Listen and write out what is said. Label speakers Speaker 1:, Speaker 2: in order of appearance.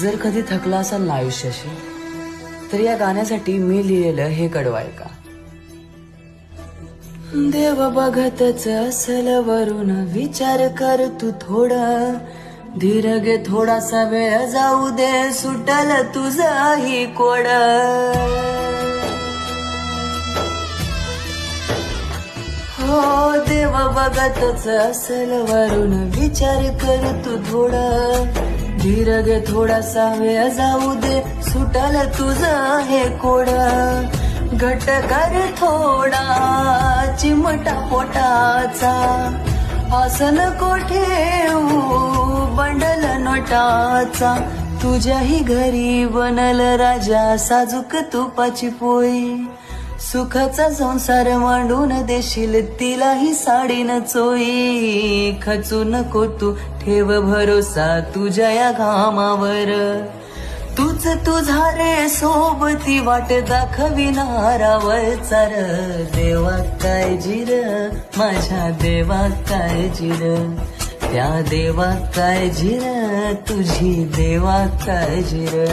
Speaker 1: जर कधी थकला असाल ना आयुष्याशी तर या गाण्यासाठी मी लिहिलेलं हे कडवाय ऐका देव बघतच असल वरून विचार कर तू थोडा. धीर घे थोडासा वेळ जाऊ दे सुटल तुझाही कोड. हो देव बघतच असल वरून विचार कर तू थोडा. धीर घे थोडासा वेळ जाऊ दे सुटल तुझं हे कोड. घट कर थोडा चिमटा पोटाचा. आसन कोठे हो, बंडल नोटाचा. तुझ्याही घरी बनल राजा साजूक तुपाची पोळी. सुखाचा संसार मांडून देशील तिलाही साडीन चोई. खचू नको तू ठेव भरोसा तुझ्या या घामावर. तूच तुझा रे सोबती वाट दाखविणारावर. चार देवा काय जिर माझ्या देवा काय जिर? त्या देवा काय जिर तुझी देवा काय जिर?